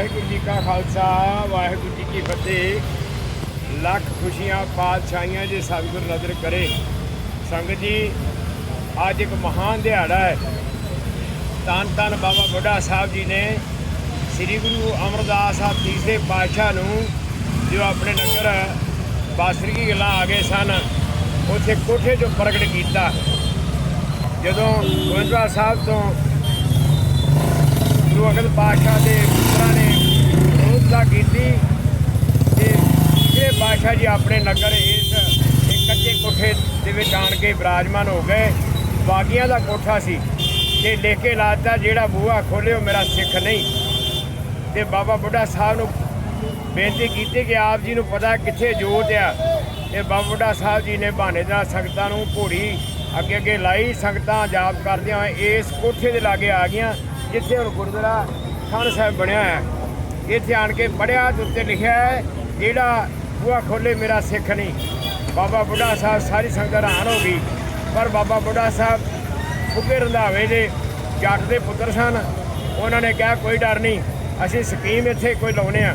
ਵਾਹਿਗੁਰੂ ਜੀ ਕਾ ਖਾਲਸਾ, ਵਾਹਿਗੁਰੂ ਜੀ ਕੀ ਫਤਿਹ। ਲੱਖ ਖੁਸ਼ੀਆਂ ਪਾਤਸ਼ਾਹੀਆਂ ਜੇ ਸਤਿਗੁਰ ਨਜ਼ਰ ਕਰੇ। ਸੰਗਤ ਜੀ, ਅੱਜ ਇੱਕ ਮਹਾਨ ਦਿਹਾੜਾ ਹੈ। ਤਨ ਤਨ ਬਾਬਾ ਬੁੱਢਾ ਸਾਹਿਬ ਜੀ ਨੇ ਸ੍ਰੀ ਗੁਰੂ ਅਮਰਦਾਸ ਸਾਹਿਬ ਤੀਸਰੇ ਪਾਤਸ਼ਾਹ ਨੂੰ, ਜੋ ਆਪਣੇ ਨਗਰ ਬਾਸਰਗੀ ਗੱਲਾਂ ਆ ਗਏ ਸਨ, ਉੱਥੇ ਕੋਠੇ 'ਚੋਂ ਪ੍ਰਗਟ ਕੀਤਾ। ਜਦੋਂ ਗੋਇੰਦਵਾਲ ਸਾਹਿਬ ਤੋਂ ਗੁਰੂ ਅੰਗਦ ਪਾਤਸ਼ਾਹ ਦੇ ਪੁੱਤਰਾਂ ਨੇ ਵਿਰੋਧਤਾ ਕੀਤੀ ਤੇ ਇਹ ਪਾਤਸ਼ਾਹ ਜੀ ਆਪਣੇ ਨਗਰ ਇਸ ਇੱਕ ਕੱਚੇ ਕੋਠੇ ਦੇ ਵਿੱਚ ਆਣ ਕੇ ਵਿਰਾਜਮਾਨ ਹੋ ਗਏ। ਬਾਗੀਆਂ ਦਾ ਕੋਠਾ ਸੀ। ਤੇ ਲੈ ਕੇ ਲਾਤਾ ਜਿਹੜਾ ਬੂਹਾ ਖੋਲਿਓ ਮੇਰਾ ਸਿੱਖ ਨਹੀਂ। ਤੇ ਬਾਬਾ ਬੁੱਢਾ ਸਾਹਿਬ ਨੂੰ ਬੇਨਤੀ ਕੀਤੀ ਕਿ ਆਪ ਜੀ ਨੂੰ ਪਤਾ ਕਿੱਥੇ ਜੋਤ ਆ। ਤੇ ਬਾਬਾ ਬੁੱਢਾ ਸਾਹਿਬ ਜੀ ਨੇ ਬਹਾਨੇ ਨਾਲ ਸੰਗਤਾਂ ਨੂੰ ਘੋੜੀ ਅੱਗੇ ਅੱਗੇ ਲਾਈ। ਸੰਗਤਾਂ ਜਾਪ ਕਰਦਿਆਂ ਹੋਏ ਇਸ ਕੋਠੇ ਦੇ ਲਾਗੇ ਆ ਗਈਆਂ, ਜਿੱਥੇ ਹੁਣ ਗੁਰਦੁਆਰਾ ਖਾਨ ਸਾਹਿਬ ਬਣਿਆ ਹੈ ਇੱਥੇ ਆਣ ਕੇ ਪੜਿਆ ਤੇ ਉੱਤੇ ਲਿਖਿਆ ਹੈ, ਜਿਹੜਾ ਬੂਹਾ ਖੋਲੇ, ਮੇਰਾ ਸਿੱਖ ਨਹੀਂ। ਬਾਬਾ ਬੁੱਢਾ ਸਾਹਿਬ ਸਾਰੀ ਸੰਗਤ ਹੈਰਾਨ ਹੋ ਗਈ। ਪਰ ਬਾਬਾ ਬੁੱਢਾ ਸਾਹਿਬ ਫੁੱਕੇ ਰੰਧਾਵੇ ਦੇ ਜੱਟ ਦੇ ਪੁੱਤਰ ਸਨ। ਉਹਨਾਂ ਨੇ ਕਿਹਾ, ਕੋਈ ਡਰ ਨਹੀਂ, ਅਸੀਂ ਸਕੀਮ ਇੱਥੇ ਕੋਈ ਲਾਉਨੇ ਆ।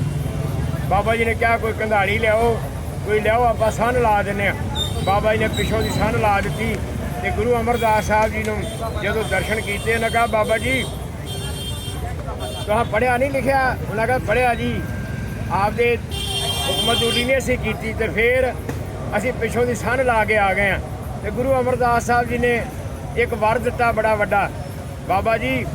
ਬਾਬਾ ਜੀ ਨੇ ਕਿਹਾ, ਕੋਈ ਕੰਧਾੜੀ ਲਿਆਓ, ਕੋਈ ਲਿਆਓ, ਆਪਾਂ ਸੰਨ ਲਾ ਦਿੰਨੇ ਆ। ਬਾਬਾ ਜੀ ਨੇ ਪਿਛੋਂ ਦੀ ਸੰਨ ਲਾ ਦਿੱਤੀ ਤੇ ਗੁਰੂ ਅਮਰਦਾਸ ਸਾਹਿਬ ਜੀ ਨੂੰ ਜਦੋਂ ਦਰਸ਼ਨ ਕੀਤੇ, ਉਹਨਾਂ ਕਿਹਾ, ਬਾਬਾ ਜੀ, ਤੁਹਾਂ ਪੜਿਆ ਨਹੀਂ ਲਿਖਿਆ? ਉਹਨਾਂ ਕਿਹਾ ਪੜਿਆ ਜੀ, ਆਪਦੇ ਹੁਕਮਤ ਉਲੀ ਨੇ ਅਸੀਂ ਕੀਤੀ ਤੇ ਫਿਰ ਅਸੀਂ ਪਿੱਛੋਂ ਦੀ ਸੰਨ ਲਾ ਕੇ ਆ ਗਏ ਆ ਤੇ ਗੁਰੂ ਅਮਰਦਾਸ ਸਾਹਿਬ ਜੀ ਨੇ ਇੱਕ ਵਰ ਦਿੱਤਾ ਬੜਾ ਵੱਡਾ, ਬਾਬਾ ਜੀ,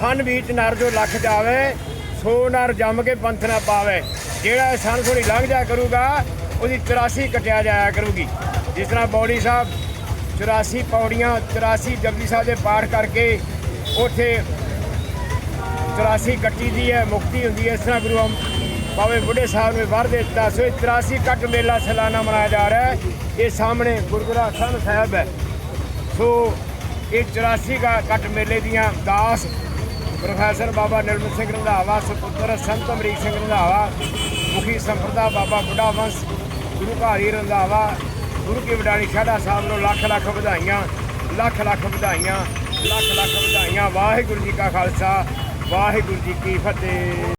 ਸੰਨ ਵਿੱਚ ਨਰ ਜੋ ਲੱਖ ਜਾਵੇ, ਸੋ ਨਰ ਜੰਮ ਕੇ ਪੰਥ ਨਾ ਪਾਵੇ। ਜਿਹੜਾ ਇਹ ਸੰਨ ਥੋੜੀ ਲੰਘ ਜਾ ਕਰੂਗਾ, ਉਹਦੀ 84 ਕਟਿਆ ਜਾਇਆ ਕਰੂਗੀ। ਜਿਸ ਤਰ੍ਹਾਂ ਬੌੜੀ ਸਾਹਿਬ 84 ਪੌੜੀਆਂ 84 ਜਪਜੀ ਸਾਹਿਬ ਦੇ ਪਾਠ ਕਰਕੇ ਉੱਥੇ 84 ਕੱਟੀ ਦੀ ਹੈ, ਮੁਕਤੀ ਹੁੰਦੀ ਹੈ। ਇਸ ਤਰ੍ਹਾਂ ਗੁਰੂ ਅਮ- ਬਾਬੇ ਬੁੱਢੇ ਸਾਹਿਬ ਨੇ ਵਰ ਦੇ ਦਿੱਤਾ, ਸੋ ਇਹ 83 ਕੱਟ ਮੇਲਾ ਸਾਲਾਨਾ ਮਨਾਇਆ ਜਾ ਰਿਹਾ ਹੈ। ਇਹ ਸਾਹਮਣੇ ਗੁਰਦੁਆਰਾ ਸੰਨ ਸਾਹਿਬ ਹੈ। ਸੋ ਇਹ 84 ਕਾ ਕੱਟ ਮੇਲੇ ਦੀਆਂ ਦਾਸ ਪ੍ਰੋਫੈਸਰ ਬਾਬਾ ਨਿਰਮਲ ਸਿੰਘ ਰੰਧਾਵਾ, ਸੁਪੁੱਤਰ ਸੰਤ ਅਮਰੀਕ ਸਿੰਘ ਰੰਧਾਵਾ, ਮੁਖੀ ਸੰਪਰਦਾ ਬਾਬਾ ਬੁੱਢਾ ਵੰਸ, ਗੁਰੂ ਘਾਰੀ ਰੰਧਾਵਾ, ਗੁਰੂ ਕੀ ਵਡਾਣੀ ਸ਼ਾਹਦਾ ਸਾਹਿਬ ਨੂੰ ਲੱਖ ਲੱਖ ਵਧਾਈਆਂ, ਲੱਖ ਲੱਖ ਵਧਾਈਆਂ, ਲੱਖ ਲੱਖ ਵਧਾਈਆਂ। ਵਾਹਿਗੁਰੂ ਜੀ ਕਾ ਖਾਲਸਾ, ਵਾਹਿਗੁਰੂ ਜੀ ਕੀ ਫਤਿਹ।